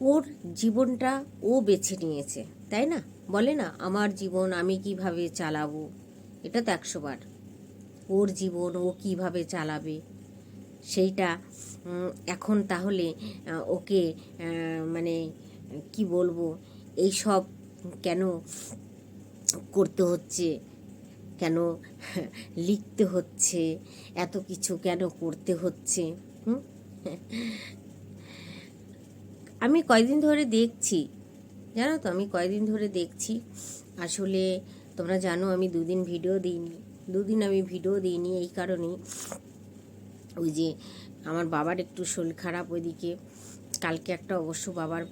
ওর জীবনটা ও বেছে নিয়েছে, তাই না? বলে না, আমার জীবন আমি কীভাবে চালাবো? এটা তো একশো বার। ওর জীবন ও কীভাবে চালাবে? সেইটা এখন তাহলে ওকে মানে কি বলব, এই সব কেন করতে হচ্ছে? কেন লিখতে হচ্ছে? এত কিছু কেন করতে হচ্ছে? হুম? আমি কয়দিন ধরে দেখছি, জানো তো আমি কয়দিন ধরে দেখছি। আসলে তোমরা জানো আমি দুদিন ভিডিও দিইনি, দুদিন আমি ভিডিও দিইনি এই কারণেই। ওই যে আমার বাবার একটু শরীর খারাপ ওইদিকে, কালকে একটা অবশ্য বাবার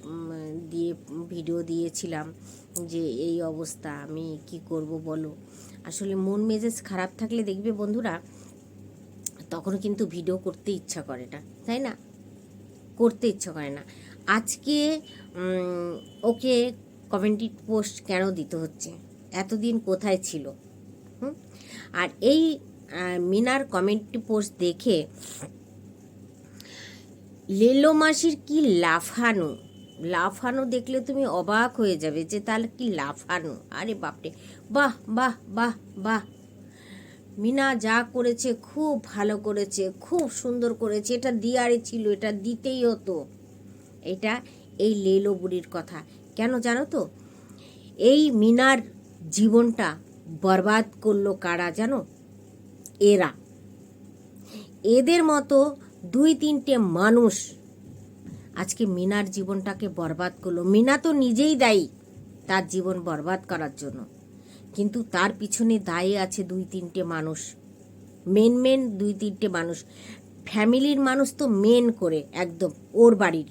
দিয়ে ভিডিও দিয়েছিলাম যে এই অবস্থা, আমি কি করব বলো? আসলে মন মেজাজ খারাপ থাকলে দেখবে বন্ধুরা, তখন কিন্তু ভিডিও করতে ইচ্ছা করে না, তাই না? করতে ইচ্ছা করে না। আজকে ওকে কমেন্টি পোস্ট কেন দিতে হচ্ছে? এতদিন কোথায় ছিল? আর এই মিনার কমেন্টি পোস্ট দেখে লেলো মাসির কি লাফানো? লাফানো দেখলে তুমি অবাক হয়ে যাবে যে তাহলে কি লাফানো? আরে বাপরে! বাহ বাহ বাহ বাহ! মিনা যা করেছে খুব ভালো করেছে, খুব সুন্দর করেছে। এটা দিয়ারে ছিল, এটা দিতেই হতো। এটা এই লেলো বুড়ির কথা। কেন জানো তো? এই মিনার জীবনটা বরবাদ করল কারা জানো? এরা। এদের মতো দুই তিনটে মানুষ আজকে মিনার জীবনটাকে বরবাদ করল। মিনা তো নিজেই দায়ী তার জীবন বরবাদ করার জন্য। কিন্তু তার পিছনে দায়ী আছে দুই তিনটে মানুষ। মেন মেন দুই তিনটে মানুষ। ফ্যামিলির মানুষ তো মেন করে একদম ওর বাড়ির।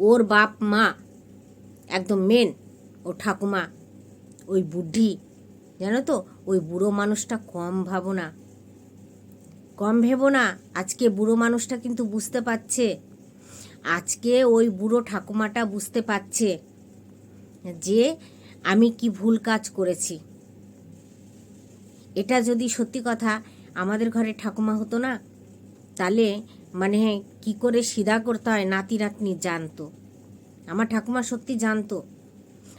ওর বাপ মা, একদম মেন ও ঠাকুমা, ওই বুদ্ধি জানো তো? ওই বুড়ো মানুষটা কম ভাবো না। কম ভেবো না, আজকে বুড়ো মানুষটা কিন্তু বুঝতে পারছে। আজকে ওই বুড়ো ঠাকুমাটা বুঝতে পারছে যে আমি কি ভুল কাজ করেছি। এটা যদি সত্যি কথা, আমাদের ঘরে ঠাকুমা হতো না, তাহলে মানে কি করে সিধা করতে হয়? নাতি নাতনি জানতো। আমার ঠাকুমা সত্যি জানতো।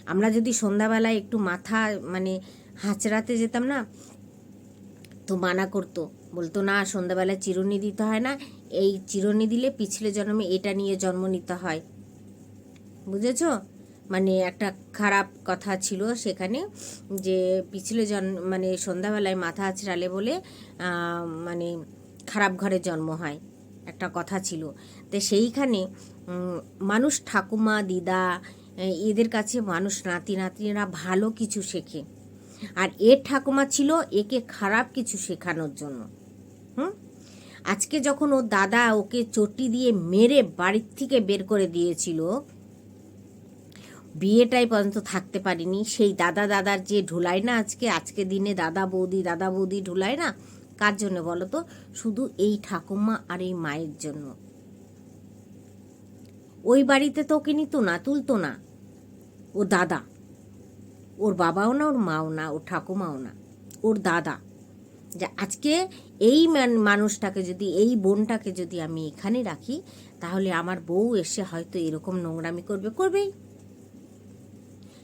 আমরা যদি সন্ধ্যাবেলায় একটু মাথা মানে হাঁচড়াতে যেতাম না, তো মানা করতো। বলতো, না, সন্ধ্যাবেলায় চিরুনি দিতে হয় না। এই চিরুনি দিলে পিছলে জন্মে এটা নিয়ে জন্ম নিতে হয়। বুঝেছ? মানে একটা খারাপ কথা ছিল সেখানে যে পিছলে জন মানে সন্ধ্যাবেলায় মাথা আছড়ালে বলে মানে খারাপ ঘরে জন্ম হয়। একটা কথা ছিল। তো সেইখানে মানুষ ঠাকুমা, দিদা এদের কাছে মানুষ, নাতি, নাতনিরা ভালো কিছু শেখে। আর এর ঠাকুমা ছিল একে খারাপ কিছু শেখানোর জন্য। হুম? আজকে যখন ওর দাদা ওকে চটি দিয়ে মেরে বাড়ির থেকে বের করে দিয়েছিল, বিয়েটাই পর্যন্ত থাকতে পারিনি। সেই দাদা, দাদার যে ঢুলাই না আজকে আজকে দিনে দাদা, বৌদি দাদা, বৌদি ঢুলাই না কার জন্য বলো তো? শুধু এই ঠাকুমা আর এই মায়ের জন্য। ওই বাড়িতে তো ওকে নিত না, তুলতো না। ও দাদা। ওর বাবাও না, ওর মাও না, ওর ঠাকুমাও না। ওর দাদা। যে আজকে এই মান- মানুষটাকে যদি, এই বোনটাকে যদি আমি এখানে রাখি, তাহলে আমার বউ এসে হয়তো এরকম নোংরামি করবে। করবেই।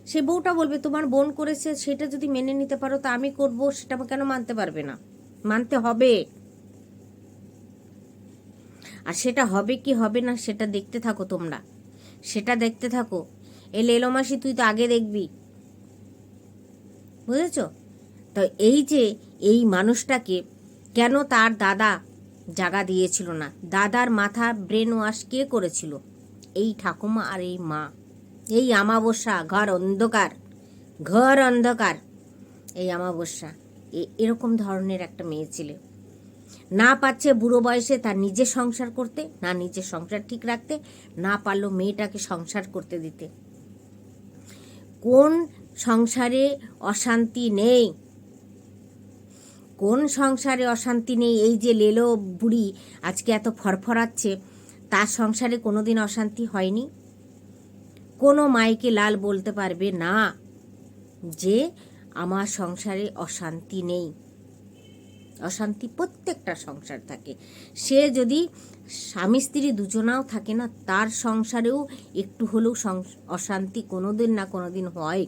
সে বউটা বলবে, তোমার বোন করেছে, সেটা যদি মেনে নিতে পারো, তা আমি করব, সেটা কেন মানতে পারবে না? মানতে হবে। আর সেটা হবে কি হবে না, সেটা দেখতে থাকো তোমরা। সেটা দেখতে থাকো। এ লেলো মাসি, তুই তো আগে দেখবি। বুঝেছ? তো এই যে এই মানুষটাকে কেন তার দাদা জাগা দিয়েছিল না? দাদার মাথা ব্রেন ওয়াশ কে করেছিল? এই ঠাকুমা আর এই মা। এই আমাবস্যা, ঘর অন্ধকার। ঘর অন্ধকার। এই আমাবস্যা। এরকম ধরনের একটা মেয়ে ছেলে। না পাচ্ছে বুড়ো বয়সে তার নিজের সংসার করতে, না নিজের সংসার ঠিক রাখতে, না পারল মেয়েটাকে সংসার করতে দিতে। কোন সংসারে অশান্তি নেই? কোন সংসারে অশান্তি নেই? এই যে লেলো বুড়ি আজকে এত ফরফরাচ্ছে, তার সংসারে কোনোদিন অশান্তি হয়নি? কোনো মাইকে লাল বলতে পারবে না যে আমার সংসারে অশান্তি নেই। অশান্তি প্রত্যেকটা সংসার থাকে। সে যদি স্বামী স্ত্রী দুজনাও থাকে না, তার সংসারেও একটু হলেও অশান্তি কোনোদিন না কোনোদিন হয়।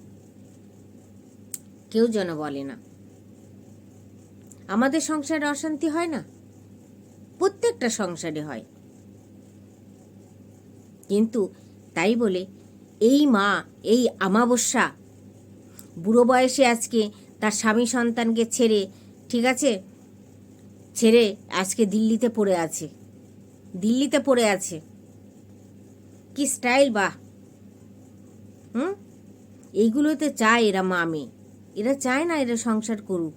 কেউ যেন বলে না। আমাদের সংসারে অশান্তি হয় না? প্রত্যেকটা সংসারে হয়। কিন্তু তাই বলে, এই মা, এই আমাবস্যা বুড়ো বয়সে আজকে তার স্বামী সন্তানকে ছেড়ে, ঠিক আছে? ছেড়ে আজকে দিল্লিতে পড়ে আছে। দিল্লিতে পড়ে আছে। কি স্টাইল বা হুম? এইগুলোতে চায় এরা মা মেয়ে। এরা চায় না এরা সংসার করুক।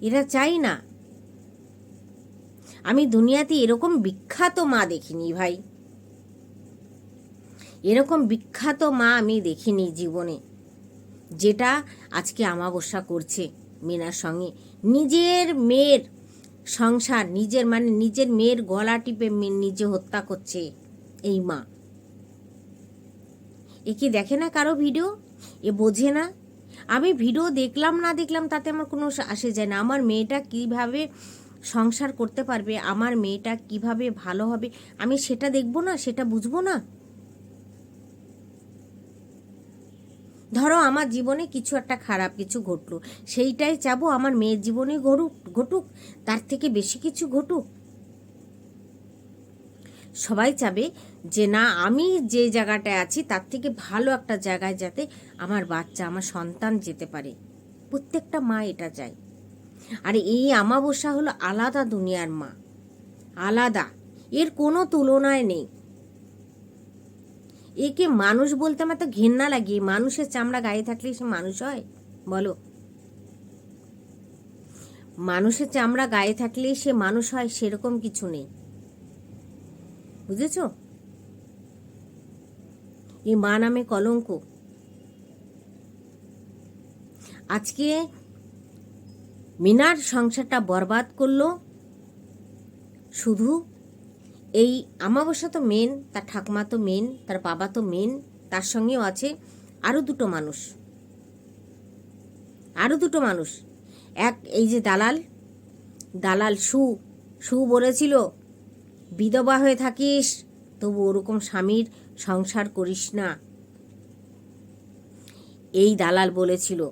এরা চাই না। আমি দুনিয়াতে এরকম বিখ্যাত মা দেখিনি, ভাই। এরকম বিখ্যাত মা আমি দেখিনি জীবনে। যেটা আজকে আমাবস্যা করছে মিনার সঙ্গে। নিজের মেয়ের সংসার, নিজের মানে নিজের মেয়ের গলা টিপে নিজে হত্যা করছে এই মা। এ কি দেখে না কারও ভিডিও? এ বোঝে না। আমি ভিডিও দেখলাম না দেখলাম তাতে আমার কোনো আসে যায় না। আমার মেয়েটা কীভাবে সংসার করতে পারবে? আমার মেয়েটা কীভাবে ভালো হবে? আমি সেটা দেখব না, সেটা বুঝব না? ধরো আমার জীবনে কিছু একটা খারাপ কিছু ঘটলো, সেইটাই চাবো আমার মেয়ের জীবনে ঘটুক ঘটুক, তার থেকে বেশি কিছু ঘটুক। সবাই চাবে যে না, আমি যে জায়গাটায় আছি, তার থেকে ভালো একটা জায়গায় যাতে আমার বাচ্চা, আমার সন্তান যেতে পারে। প্রত্যেকটা মা এটা চায়। আর এই আমাবস্যা হলো আলাদা দুনিয়ার মা। আলাদা। এর কোনো তুলনায় নেই। একে মানুষ বলতে আমার তো ঘেন্না লাগে। মানুষের চামড়া গায়ে থাকলে সে মানুষ হয়? বলো। মানুষের চামড়া গায়ে থাকলেই সে মানুষ হয় সেরকম কিছু নেই। বুঝেছ? এই মা নামে কলঙ্ক। আজকে মিনার সংসারটা বরবাদ করল। শুধু এই আমাবস্যা তো মেন তার ঠাকুমা তো মেন তার বাবা তো মেন তার সঙ্গেও আছে আরও দুটো মানুষ। আরও দুটো মানুষ। এক এই যে দালাল দালাল সু সু বলেছিল, বিধবা হয়ে থাকিস, তবু ওরকম স্বামীর সংসার করিস না। এই দালাল বলেছিল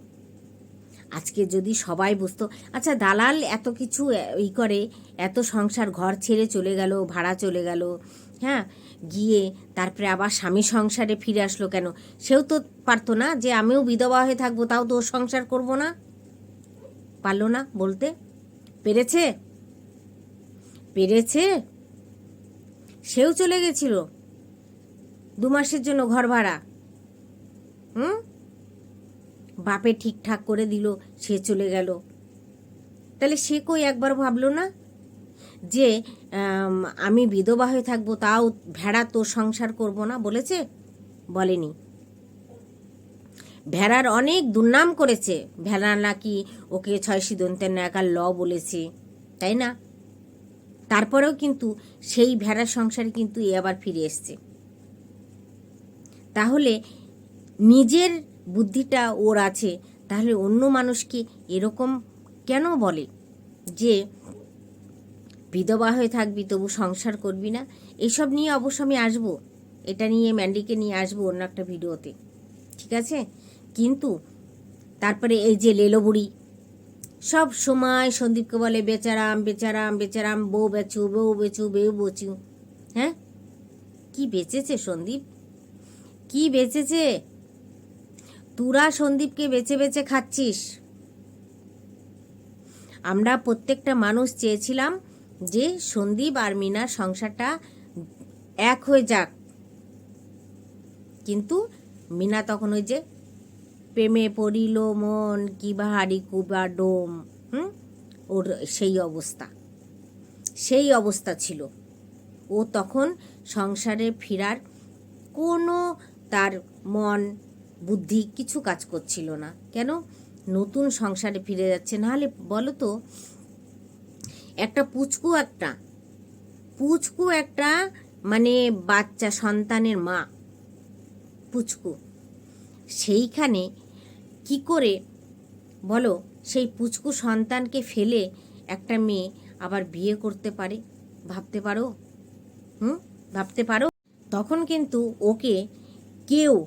আজকে যদি সবাই বুঝতো আচ্ছা দালাল এত কিছু ই করে, এত সংসার, ঘর ছেড়ে চলে গেল, ভাড়া চলে গেল হ্যাঁ? গিয়ে তারপরে আবার স্বামী সংসারে ফিরে আসলো কেন? সেও তো পারতো না যে, আমিও বিধবা হয়ে থাকব, তাও তো সংসার করব না। পারল না বলতে। পেরেছে? পেরেছে? সেও চলে গেছিল। দু মাসের জন্য ঘর ভাড়া। হুম? বাপে ঠিকঠাক করে দিল, সে চলে গেল। তাহলে সে কই? একবার ভাবলো না যে, আমি বিধবা হয়ে থাকব, তাও ভেড়া তোর সংসার করব না বলেছে? বলেনি। ভেড়ার অনেক দুর্নাম করেছে। ভেড়া নাকি ওকে ছয় সিদ্ধান্তের নায়কার ল বলেছে, তাই না? তারপরেও কিন্তু সেই ভেড়ার সংসারে কিন্তু এ আবার ফিরে এসছে। তাহলে নিজের বুদ্ধিটা ওর আছে, তাহলে অন্য মানুষকে এরকম কেন বলে যে বিধবা হয়ে থাকবি তবু সংসার করবি না? এসব নিয়ে অবশ্য আমি আসব। এটা নিয়ে ম্যান্ডিকে নিয়ে আসব অন্য একটা ভিডিওতে। ঠিক আছে? কিন্তু তারপরে এই যে লেলো বুড়ি সব সময় সন্দীপকে বলে, বেচারাম বেচারাম বেচারাম, বউ বেচু বউ বেচু, বেউ বচু। হ্যাঁ? কি বেচেছে সন্দীপ? কি বেচেছে? তুরা সন্দীপকে বেছে বেছে খাচ্ছিস? আমরা প্রত্যেকটা মানুষ চেয়েছিলাম যে সন্দীপ আর মিনার সংসারটা এক হয়ে যাক। কিন্তু মিনা তখন ওই যে প্রেমে পড়িল, মন কি বাহারি কুবা ডোম, হুম? ওর সেই অবস্থা। সেই অবস্থা ছিল। ও তখন সংসারে ফেরার কোনো তার মন বুদ্ধি কিছু কাজ করছিল না। কেন? নতুন সংসারে ফিরে যাচ্ছে। নাহলে বলো তো, একটা পুচকু একটা পুচকু একটা মানে বাচ্চা সন্তানের মা, পুচকু। সেইখানে কি করে বলো, সেই পুচকু সন্তানকে ফেলে একটা মেয়ে আবার বিয়ে করতে পারে? ভাবতে পারো? হুম? ভাবতে পারো? তখন কিন্তু ওকে কেউ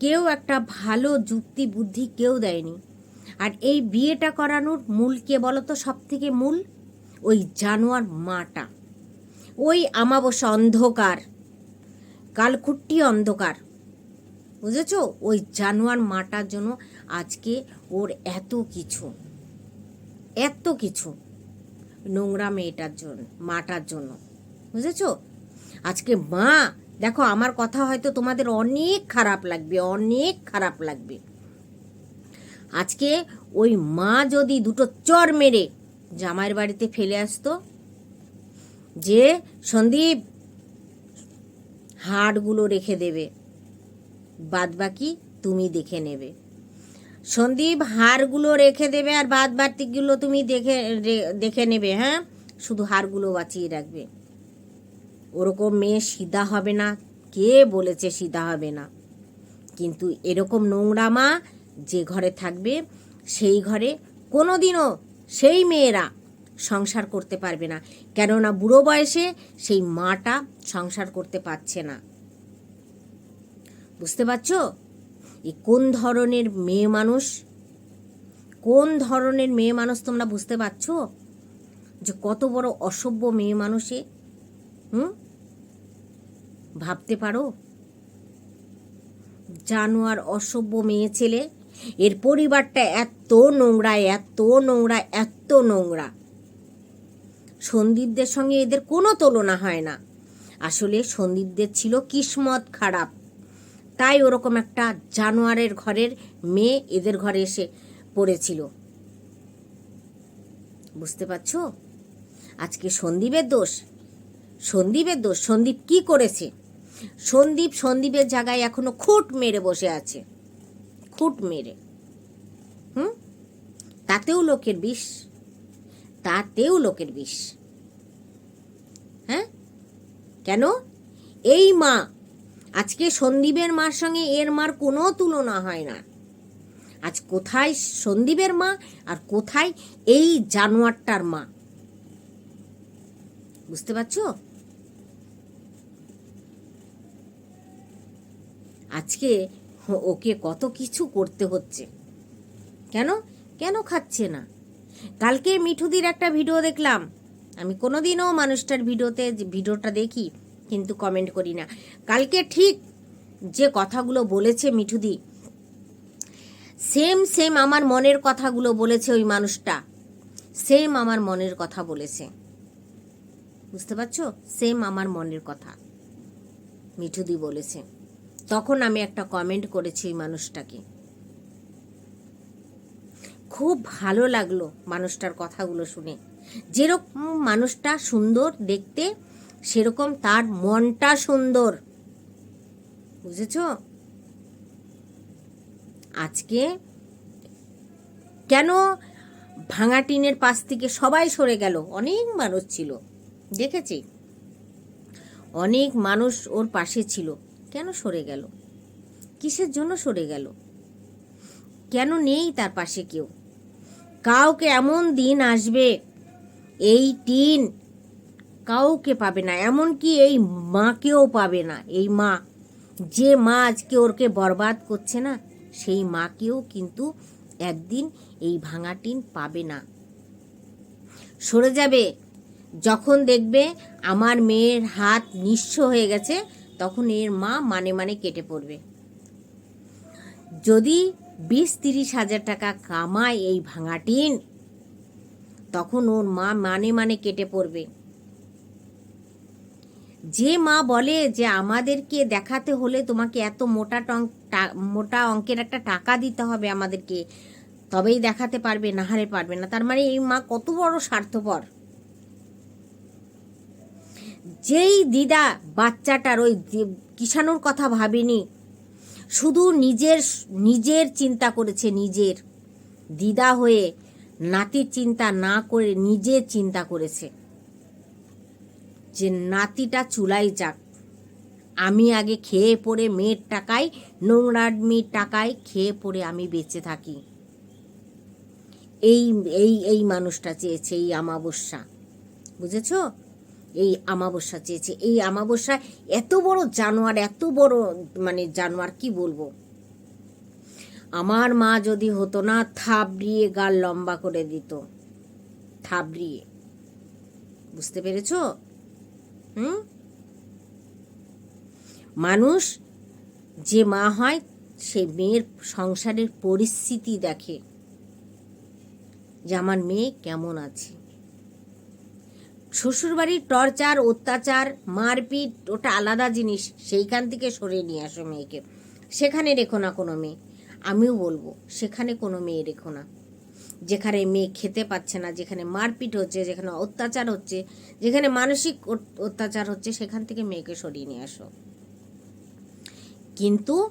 কেউ একটা ভালো যুক্তি, বুদ্ধি কেউ দেয়নি। আর এই বিয়েটা করানোর মূল কে বলো তো সব থেকে মূল ওই জানোয়ার মাটা। ওই আমাবস্যা অন্ধকার, কালকুট্টি অন্ধকার। বুঝেছ? ওই জানোয়ার মাটার জন্য আজকে ওর এত কিছু এত কিছু নোংরা মেয়েটার জন্য মাটার জন্য। বুঝেছ? আজকে মা দেখো, আমার কথা হয়তো তোমাদের অনেক খারাপ লাগবে, অনেক খারাপ লাগবে। আজকে ওই মা যদি দুটো চর মেরে জামাইয়ের বাড়িতে ফেলে আসতো, যে সন্দীপ, হাড়গুলো রেখে দেবে বাদ বাকি তুমি দেখে নেবে। সন্দীপ, হাড়গুলো রেখে দেবে আর বাদ বাকিগুলো তুমি দেখে দেখে নেবে হ্যাঁ? শুধু হাড়গুলো বাঁচিয়ে রাখবে। ওরকম মেয়ে সিধা হবে না, কে বলেছে সিধা হবে না? কিন্তু এরকম নোংরা মা যে ঘরে থাকবে, সেই ঘরে কোনোদিনও সেই মেয়েরা সংসার করতে পারবে না। কেননা বুড়ো বয়সে সেই মাটা সংসার করতে পারছে না। বুঝতে পারছ? এই কোন ধরনের মেয়ে মানুষ? কোন ধরনের মেয়ে মানুষ তোমরা বুঝতে পারছ? যে কত বড় অসভ্য মেয়ে মানুষে হুম? ভাবতে পারো? জানোয়ার অসভ্য মেয়ে ছেলে, এর পরিবারটা এত নোংরা এত নোংরা এত নোংরা। সন্দীপদের সঙ্গে এদের কোনো তুলনা হয় না। আসলে সন্দীপদের ছিল কিসমত খারাপ। তাই ওরকম একটা জানোয়ারের ঘরের মেয়ে এদের ঘরে এসে পড়েছিল। বুঝতে পারছ? আজকে সন্দীপের দোষ। সন্দীপের দোষ, সন্দীপ কি করেছে? সন্দীপ সন্দীপের জায়গায় এখনও খুঁট মেরে বসে আছে। খুঁট মেরে। হুম? তাতেও লোকের বিষ। তাতেও লোকের বিষ। হ্যাঁ? কেন? এই মা, আজকে সন্দীপের মার সঙ্গে এর মার কোনো তুলনা হয় না। আজ কোথায় সন্দীপের মা আর কোথায় এই জানোয়ারটার মা? বুঝতে পারছ? আজকে ওকে কত কিছু করতে হচ্ছে। কেন? কেন খাচ্ছে না? কালকে মিঠুদির একটা ভিডিও দেখলাম। আমি কোনোদিনও মানুষটার ভিডিওতে ভিডিওটা দেখি, কিন্তু কমেন্ট করি না। কালকে ঠিক যে কথাগুলো বলেছে মিঠুদি সেম সেম আমার মনের কথাগুলো বলেছে ওই মানুষটা। সেম আমার মনের কথা বলেছে। বুঝতে পারছ? সেম আমার মনের কথা, মিঠুদি বলেছে। তখন আমি একটা কমেন্ট করেছি ওই মানুষটাকে। খুব ভালো লাগল মানুষটার কথাগুলো শুনে। যেরকম মানুষটা সুন্দর দেখতে, সেরকম তার মনটা সুন্দর। বুঝেছ? আজকে কেন ভাঙা টিনের পাশ থেকে সবাই সরে গেল? অনেক মানুষ ছিল। দেখেছি? অনেক মানুষ ওর পাশে ছিল। কেন সরে গেল? কিসের জন্য সরে গেল? কেন নেই তার পাশে কেউ? কাউকে এমন দিন আসবে, এই টিন কাউকে পাবে না, এমনকি এই মাকেও পাবে না। এই মা, যে মা আজকে ওরকে বরবাদ করছে না, সেই মাকেও কিন্তু একদিন এই ভাঙা টিন পাবে না। সরে যাবে, যখন দেখবে আমার মেয়ের হাত নিঃস্ব হয়ে গেছে তখন এর মা মানে মানে কেটে পড়বে। যদি বিশ তিরিশ হাজার টাকা কামায় এই ভাঙা টিন, তখন ওর মা মানে মানে কেটে পড়বে। যে মা বলে যে আমাদেরকে দেখাতে হলে তোমাকে এত মোটা টং মোটা অঙ্কের একটা টাকা দিতে হবে আমাদেরকে, তবেই দেখাতে পারবে, না হারে পারবে না। তার মানে এই মা কত বড় স্বার্থপর। যেই দিদা বাচ্চাটার ওই কিষাণুর কথা ভাবেনি, শুধু নিজের নিজের চিন্তা করেছে নিজের। দিদা হয়ে নাতির চিন্তা না করে নিজের চিন্তা করেছে। যে নাতিটা চুলাই যাক। আমি আগে খেয়ে পড়ে মেয়ের টাকায় নোংরামির টাকায় খেয়ে পড়ে আমি বেঁচে থাকি। এই এই এই মানুষটা চেয়েছে এই আমাবস্যা। বুঝেছ? এই আমাবস্যা চেয়েছে। এই আমাবস্যা এত বড় জানোয়ার, এত বড় মানে জানোয়ার, কি বলব? আমার মা যদি হতো না, থাবড়িয়ে গাল লম্বা করে দিত। থাবড়িয়ে। বুঝতে পেরেছ? হুম? মানুষ যে মা হয়, সে মেয়ের সংসারের পরিস্থিতি দেখে যে আমার মেয়ে কেমন আছে। শ্বশুরবাড়ির টর্চার, অত্যাচার, মারপিট, ওটা আলাদা জিনিস। সেইখান থেকে সরিয়ে নিয়ে আসো মেয়েকে। সেখানে রেখো না কোনো মেয়ে। আমিও বলব, সেখানে কোনো মেয়ে রেখো না। যেখানে মেয়ে খেতে পাচ্ছে না, যেখানে মারপিট হচ্ছে, যেখানে অত্যাচার হচ্ছে, যেখানে মানসিক অত- অত্যাচার হচ্ছে, সেখান থেকে মেয়েকে সরিয়ে নিয়ে আসো। কিন্তু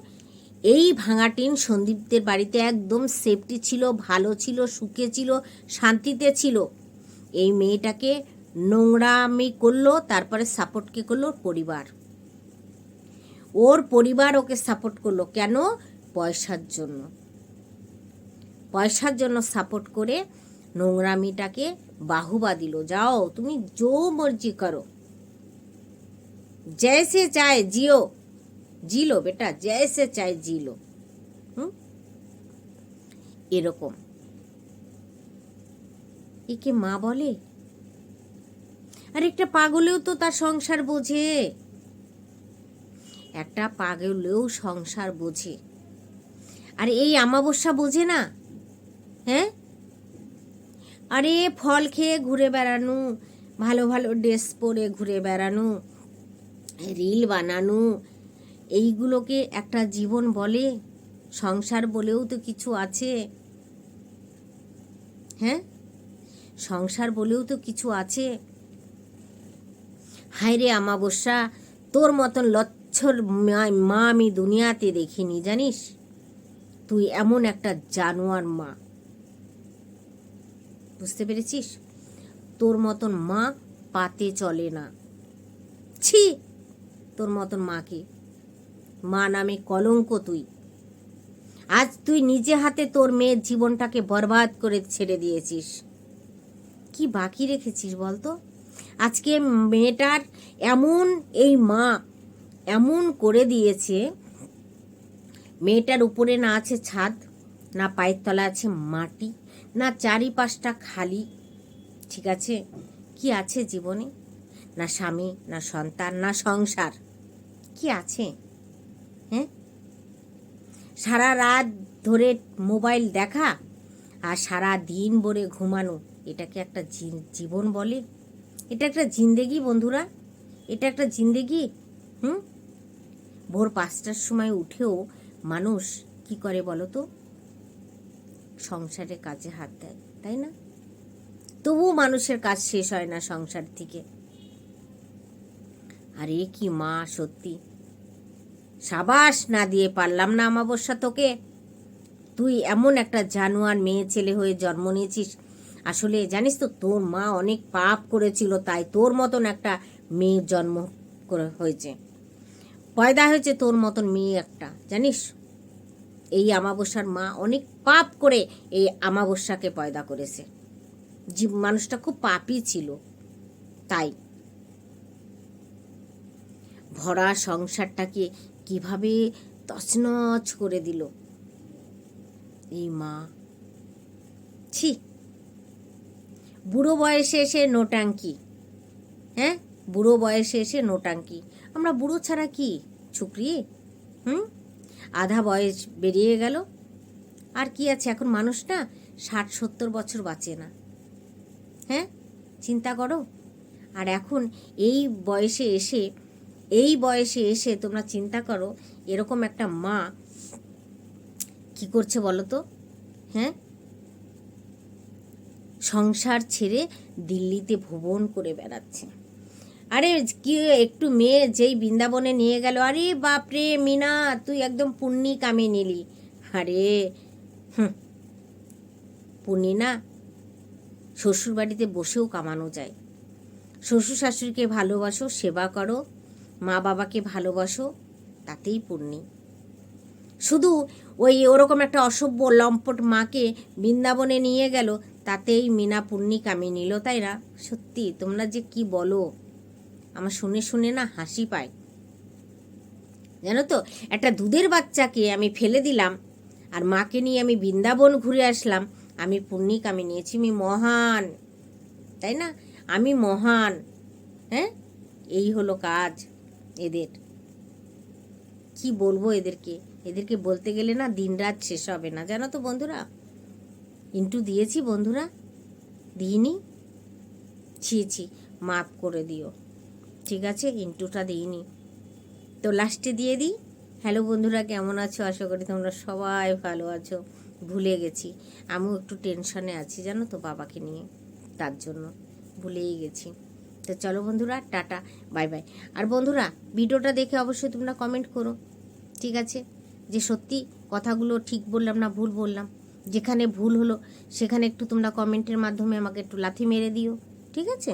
এই ভাঙাটিন সন্দীপদের বাড়িতে একদম সেফটি ছিল, ভালো ছিল, সুখে ছিল, শান্তিতে ছিল। এই মেয়েটাকে নোংরামি করল, তারপরে সাপোর্ট কে করল? পরিবার। ওর পরিবার ওকে সাপোর্ট করল। কেন? পয়সার জন্য। পয়সার জন্য সাপোর্ট করে নোংরামিটাকে বাহুবা দিল। যাও, তুমি জো মর্জি করো। জैसे চায় জিও। জিলো বেটা জैसे চায় জিলো। হুম? এরকম। একে মা বলে আর একটা পাগলেও তো তার সংসার বোঝে। একটা পাগলেও সংসার বোঝে। আর এই আমাবস্যা বোঝে না? হ্যাঁ? আরে ফল খেয়ে ঘুরে বেড়ানো, ভালো ভালো ড্রেস পরে ঘুরে বেড়ানো, রিল বানানো, এইগুলোকে একটা জীবন বলে? সংসার বলেও তো কিছু আছে। হ্যাঁ? সংসার বলেও তো কিছু আছে। হায়রে আমাবস্যা, তোর মতন লচ্ছর মা- আমি দুনিয়াতে দেখিনি, জানিস? তুই এমন একটা জানোয়ার মা। বুঝতে পেরেছিস? তোর মতন মা পাতে চলে না। ছি! তোর মতন মাকে মা নামে কলঙ্ক তুই। আজ তুই নিজে হাতে তোর মেয়ের জীবনটাকে বরবাদ করে ছেড়ে দিয়েছিস। কি বাকি রেখেছিস বলতো? আজকে মেয়েটার এমন এই মা এমন করে দিয়েছে, মেয়েটার উপরে না আছে ছাদ, না পায়ের তলা আছে মাটি, না চারিপাশটা খালি, ঠিক আছে? কি আছে জীবনে? না স্বামী, না সন্তান, না সংসার, কি আছে? হ্যাঁ? সারা রাত ধরে মোবাইল দেখা আর সারা দিন ভরে ঘুমানো, এটাকে একটা জীবন বলে এটা একটা জিন্দেগি, বন্ধুরা। এটা একটা জিন্দেগি, হুম? ভোর পাঁচটার সময় উঠেও মানুষ কি করে বলো তো? সংসারের কাজে হাত দেয়, তাই না? তবুও মানুষের কাজ শেষ হয় না সংসার থেকে। আর এ কি মা, সত্যি। সাবাস না দিয়ে পারলাম না আমাবস্যা তোকে। তুই এমন একটা জানোয়ার মেয়ে, ছেলে হয়ে জন্ম নিয়েছিস আসলে জানিস তো, তোর মা অনেক পাপ করেছিল, তাই তোর মতন একটা মেয়ের জন্ম করে হয়েছে। পয়দা হয়েছে তোর মতন মেয়ে একটা, জানিস? এই আমাবস্যার মা অনেক পাপ করে এই আমাবস্যাকে পয়দা করেছে। জীব, মানুষটা খুব পাপই ছিল, তাই। ভরা সংসারটাকে কীভাবে তছনছ করে দিল এই মা? ছি বুড়ো বয়সে এসে নোটাঙ্কি। হ্যাঁ? বুড়ো বয়সে এসে নোটাঙ্কি। আমরা বুড়ো ছাড়া কি, ছুকরি? হুম? আধা বয়স বেরিয়ে গেল। আর কি আছে? এখন মানুষ না ষাট, সত্তর বছর বাঁচে না। হ্যাঁ? চিন্তা করো। আর এখন এই বয়সে এসে, এই বয়সে এসে তোমরা চিন্তা করো, এরকম একটা মা কি করছে বলো তো? হ্যাঁ? সংসার ছেড়ে দিল্লিতে ভুবন করে বেড়াচ্ছে। আরে কি একটু মেয়ে যেই বৃন্দাবনে নিয়ে গেল, আরে বাপরে মিনা, তুই একদম পুণ্যি কামে নিলি। আরে পুণ্যি না শ্বশুর বাড়িতে বসেও কামানো যায়। শ্বশুর শাশুড়িকে ভালোবাসো, সেবা করো মা বাবাকে ভালোবাসো, তাতেই পুণ্যি। শুধু ওই ওরকম একটা অসভ্য লম্পট মাকে বৃন্দাবনে নিয়ে গেল তাতেই মিনা তাই না সত্যি, তোমরা যে কি বলো? আমার শুনে শুনে না হাসি পায়। জানো তো, একটা দুধের বাচ্চাকে আমি ফেলে দিলাম আর মাকে নিয়ে আমি বৃন্দাবন ঘুরে আসলাম। আমি পুণ্যি কামিয়ে নিয়েছি, আমি মহান। তাই না? আমি মহান। হ্যাঁ? এই হলো কাজ এদের। কি বলব এদেরকে? এদেরকে বলতে গেলে না দিনরাত শেষ হবে না। জানো তো বন্ধুরা ইন্টু দিয়েছি বন্ধুরা। দিইনি? ছি ছি, মাফ করে দিও। ঠিক আছে, ইন্টুটা দিইনি। তো লাস্টে দিয়ে দিই। হ্যালো বন্ধুরা, কেমন আছো? আশা করি তোমরা সবাই ভালো আছো। ভুলে গেছি। আমিও একটু টেনশনে আছি, জানো তো, বাবাকে নিয়ে। তার জন্য ভুলেই গেছি। তো চলো বন্ধুরা, টাটা, বাই বাই। আর বন্ধুরা, ভিডিওটা দেখে অবশ্যই তোমরা কমেন্ট করো। ঠিক আছে? যে সত্যি কথাগুলো ঠিক বললাম না ভুল বললাম। যেখানে ভুল হলো, সেখানে একটু তোমরা কমেন্টের মাধ্যমে আমাকে একটু লাথি মেরে দিও, ঠিক আছে?